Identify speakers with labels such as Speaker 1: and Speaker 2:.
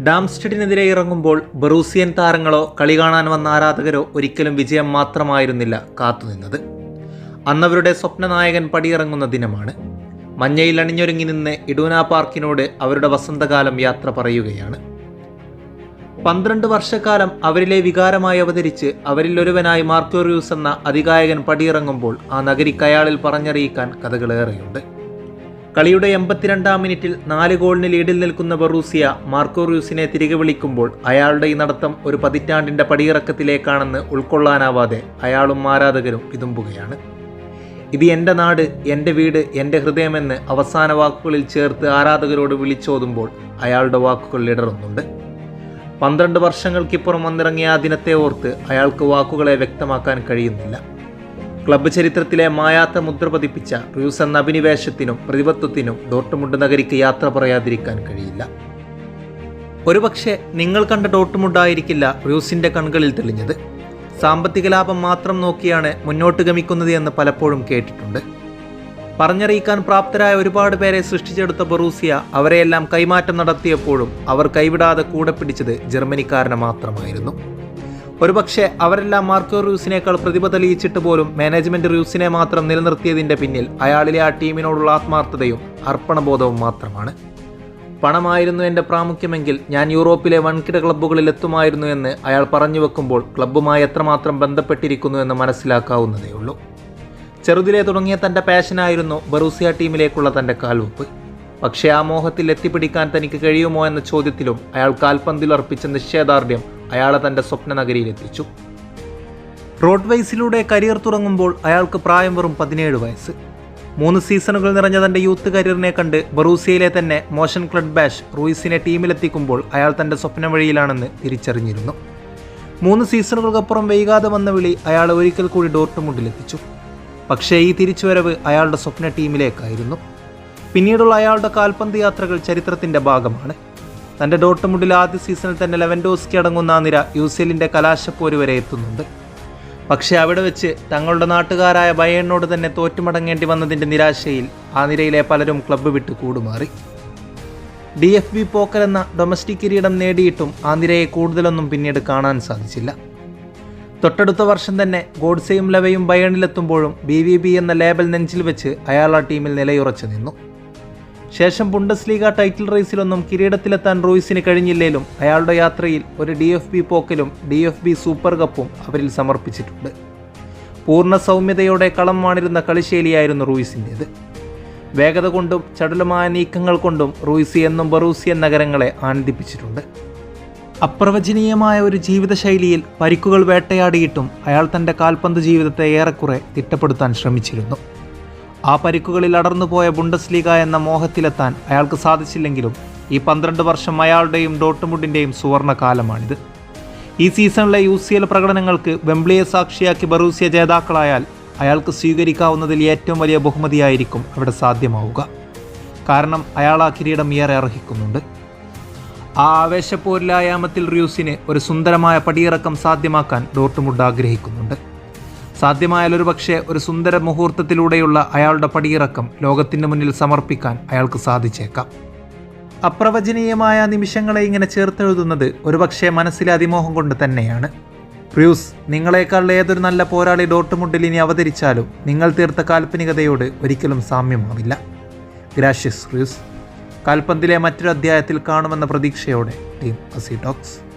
Speaker 1: ഡാംസ്റ്റഡിനെതിരെ ഇറങ്ങുമ്പോൾ ബറൂസിയൻ താരങ്ങളോ കളി കാണാൻ വന്ന ആരാധകരോ ഒരിക്കലും വിജയം മാത്രമായിരുന്നില്ല കാത്തുനിന്നത്. അന്നവരുടെ സ്വപ്നനായകൻ പടിയിറങ്ങുന്ന ദിനമാണ്. മഞ്ഞയിൽ അണിഞ്ഞൊരുങ്ങി നിന്ന് ഇഡൂന പാർക്കിനോട് അവരുടെ വസന്തകാലം യാത്ര പറയുകയാണ്. പന്ത്രണ്ട് വർഷക്കാലം അവരിലെ വികാരമായി അവതരിച്ച് അവരിൽ ഒരുവനായി മാർക്കോറിയൂസ് എന്ന അധികായകൻ പടിയിറങ്ങുമ്പോൾ ആ നഗരി കയാളിൽ പറഞ്ഞറിയിക്കാൻ കഥകളേറെയുണ്ട്. കളിയുടെ എൺപത്തിരണ്ടാം മിനിറ്റിൽ നാല് ഗോളിന് ലീഡിൽ നിൽക്കുന്ന ബറൂസിയ മാർക്കോ റ്യൂസിനെ തിരികെ വിളിക്കുമ്പോൾ അയാളുടെ ഈ നടത്തം ഒരു പതിറ്റാണ്ടിന്റെ പടിയിറക്കത്തിലേക്കാണെന്ന് ഉൾക്കൊള്ളാനാവാതെ അയാളും ആരാധകരും വിതുമ്പുകയാണ്. ഇത് എന്റെ നാട് എന്റെ വീട് എന്റെ ഹൃദയമെന്ന് അവസാന വാക്കുകളിൽ ചേർത്ത് ആരാധകരോട് വിളിച്ചോതുമ്പോൾ അയാളുടെ വാക്കുകൾ ഇടറുന്നുണ്ട്. പന്ത്രണ്ട് വർഷങ്ങൾക്കിപ്പുറം വന്നിറങ്ങിയ ആ ദിനത്തെ ഓർത്ത് അയാൾക്ക് വാക്കുകളെ വ്യക്തമാക്കാൻ കഴിയുന്നില്ല. ക്ലബ്ബ് ചരിത്രത്തിലെ മായാത്ത മുദ്ര പതിപ്പിച്ച റൂസ് എന്ന അഭിനിവേശത്തിനും പ്രതിപത്വത്തിനും ഡോട്ടുമുണ്ട് നഗരിക്ക് യാത്ര പറയാതിരിക്കാൻ കഴിയില്ല. ഒരുപക്ഷെ നിങ്ങൾ കണ്ട ഡോട്ടുമുണ്ടായിരിക്കില്ല റൂസിന്റെ കണ്ണുകളിൽ തെളിഞ്ഞത്. സാമ്പത്തിക ലാഭം മാത്രം നോക്കിയാണ് മുന്നോട്ട് ഗമിക്കുന്നത് എന്ന് പലപ്പോഴും കേട്ടിട്ടുണ്ട്. പറഞ്ഞറിയിക്കാൻ പ്രാപ്തരായ ഒരുപാട് പേരെ സൃഷ്ടിച്ചെടുത്ത ബറൂസിയ അവരെയെല്ലാം കൈമാറ്റം നടത്തിയപ്പോഴും അവർ കൈവിടാതെ കൂടെ പിടിച്ചത് ജർമ്മനിക്കാരനെ മാത്രമായിരുന്നു. ഒരുപക്ഷെ അവരെല്ലാം മാർക്കോ റൂസിനേക്കാൾ പ്രതിഭ തെളിയിച്ചിട്ട് പോലും മാനേജ്മെന്റ് റൂസിനെ മാത്രം നിലനിർത്തിയതിന്റെ പിന്നിൽ അയാളിലെ ആ ടീമിനോടുള്ള ആത്മാർത്ഥതയും അർപ്പണബോധവും മാത്രമാണ്. പണമായിരുന്നു എന്റെ പ്രാമുഖ്യമെങ്കിൽ ഞാൻ യൂറോപ്പിലെ വൻകിട ക്ലബ്ബുകളിൽ എത്തുമായിരുന്നു എന്ന് അയാൾ പറഞ്ഞു വെക്കുമ്പോൾ ക്ലബ്ബുമായി എത്രമാത്രം ബന്ധപ്പെട്ടിരിക്കുന്നു എന്ന് മനസ്സിലാക്കാവുന്നതേയുള്ളൂ ചെറുതിലെ തുടങ്ങിയ തന്റെ പാഷനായിരുന്നു ബറൂസിയ ടീമിലേക്കുള്ള തന്റെ കാൽവെപ്പ്. പക്ഷേ ആ മോഹത്തിൽ എത്തിപ്പിടിക്കാൻ തനിക്ക് കഴിയുമോ എന്ന ചോദ്യത്തിലും അയാൾ കാൽപന്തിൽ അർപ്പിച്ച നിശ്ചയദാർഢ്യം അയാളെ തന്റെ സ്വപ്ന നഗരിയിലെത്തിച്ചു. റോഡ് വൈസിലൂടെ കരിയർ തുടങ്ങുമ്പോൾ അയാൾക്ക് പ്രായം വെറും പതിനേഴ് വയസ്സ്. മൂന്ന് സീസണുകൾ നിറഞ്ഞ തന്റെ യൂത്ത് കരിയറിനെ കണ്ട് ബറൂസിയയിലെ തന്നെ മോഷൻ ക്ലഡ് ബാഷ് റൂയിസിനെ ടീമിലെത്തിക്കുമ്പോൾ അയാൾ തന്റെ സ്വപ്ന വഴിയിലാണെന്ന് തിരിച്ചറിഞ്ഞിരുന്നു. മൂന്ന് സീസണുകൾക്കപ്പുറം വൈകാതെ വന്ന വിളി അയാൾ ഒരിക്കൽ കൂടി ഡോർട്ട്മുണ്ടിലെത്തിച്ചു. പക്ഷേ ഈ തിരിച്ചുവരവ് അയാളുടെ സ്വപ്ന ടീമിലേക്കായിരുന്നു. പിന്നീടുള്ള അയാളുടെ കാൽപന്ത് യാത്രകൾ ചരിത്രത്തിന്റെ ഭാഗമാണ്. തന്റെ ഡോർട്ടുമുണ്ടിലെ ആദ്യ സീസണിൽ തന്നെ ലെവൻഡോസ്കി അടങ്ങുന്ന ആ നിര യു സി എല്ലിന്റെ കലാശപ്പോര് വരെ എത്തുന്നുണ്ട്. പക്ഷേ അവിടെ വെച്ച് തങ്ങളുടെ നാട്ടുകാരായ ബയേണിനോട് തന്നെ തോറ്റുമടങ്ങേണ്ടി വന്നതിന്റെ നിരാശയിൽ ആ നിരയിലെ പലരും ക്ലബ്ബ് വിട്ട് കൂടുമാറി. ഡി എഫ് ബി പോക്കർ എന്ന ഡൊമസ്റ്റിക് കിരീടം നേടിയിട്ടും ആ നിരയെ കൂടുതലൊന്നും പിന്നീട് കാണാൻ സാധിച്ചില്ല. തൊട്ടടുത്ത വർഷം തന്നെ ഗോഡ്സെയും ലവയും ബയേണിലെത്തുമ്പോഴും ബി വി ബി എന്ന ലേബൽ നെഞ്ചിൽ വെച്ച് അയാൾ ആ ടീമിൽ നിലയുറച്ചു നിന്നു. ശേഷം ബുണ്ടസ് ലീഗ ടൈറ്റിൽ റേസിലൊന്നും കിരീടത്തിലെത്താൻ റോയ്സിന് കഴിഞ്ഞില്ലേലും അയാളുടെ യാത്രയിൽ ഒരു ഡി എഫ് ബി പോക്കലും ഡി എഫ് ബി സൂപ്പർ കപ്പും അവരിൽ സമർപ്പിച്ചിട്ടുണ്ട്. പൂർണ സൗമ്യതയോടെ കളം വാണിരുന്ന കളിശൈലിയായിരുന്നു റൂയിസിന്റേത്. വേഗത കൊണ്ടും ചടുലമായ നീക്കങ്ങൾ കൊണ്ടും റൂയിസി എന്നും ബറൂസിയൻ നഗരങ്ങളെ ആനന്ദിപ്പിച്ചിട്ടുണ്ട്. അപ്രവചനീയമായ ഒരു ജീവിതശൈലിയിൽ പരിക്കുകൾ വേട്ടയാടിയിട്ടും അയാൾ തന്റെ കാൽപന്ത് ജീവിതത്തെ ഏറെക്കുറെ തിട്ടപ്പെടുത്താൻ ശ്രമിച്ചിരുന്നു. ആ പരിക്കുകളിൽ അടർന്നുപോയ ബുണ്ടസ് ലീഗ എന്ന മോഹത്തിലെത്താൻ അയാൾക്ക് സാധിച്ചില്ലെങ്കിലും ഈ പന്ത്രണ്ട് വർഷം അയാളുടെയും ഡോട്ട്മുഡിന്റെയും സുവർണ കാലമാണിത് ഈ സീസണിലെ യു സി എൽ പ്രകടനങ്ങൾക്ക് വെംബ്ലിയെ സാക്ഷിയാക്കി ബറൂസിയ ജേതാക്കളായാൽ അയാൾക്ക് സ്വീകരിക്കാവുന്നതിൽ ഏറ്റവും വലിയ ബഹുമതിയായിരിക്കും അവിടെ സാധ്യമാവുക. കാരണം അയാൾ ആ കിരീടം ഏറെ അർഹിക്കുന്നുണ്ട്. ആ ആവേശപ്പോരിലായാമത്തിൽ റിയൂസിന് ഒരു സുന്ദരമായ പടിയിറക്കം സാധ്യമാക്കാൻ ഡോട്ട്മുഡ് ആഗ്രഹിക്കുന്നുണ്ട്. സാധ്യമായാൽ ഒരു പക്ഷേ ഒരു സുന്ദര മുഹൂർത്തത്തിലൂടെയുള്ള അയാളുടെ പടിയിറക്കം ലോകത്തിന് മുന്നിൽ സമർപ്പിക്കാൻ അയാൾക്ക് സാധിച്ചേക്കാം. അപ്രവചനീയമായ നിമിഷങ്ങളെ ഇങ്ങനെ ചേർത്തെഴുതുന്നത് ഒരുപക്ഷെ മനസ്സിലെ അതിമോഹം കൊണ്ട് തന്നെയാണ്. പ്രിയൂസ് നിങ്ങളെക്കാൾ ഏതൊരു നല്ല പോരാളി ഡോട്ടുമുട്ടിൽ ഇനി അവതരിച്ചാലും നിങ്ങൾ തീർത്ത കാൽപ്പനികതയോട് ഒരിക്കലും സാമ്യമാവില്ല. ഗ്രാഷ്യസ് പ്രിയൂസ്. കാൽപന്തിലെ മറ്റൊരു അധ്യായത്തിൽ കാണുമെന്ന പ്രതീക്ഷയോടെ ടീം അസി ടോക്സ്.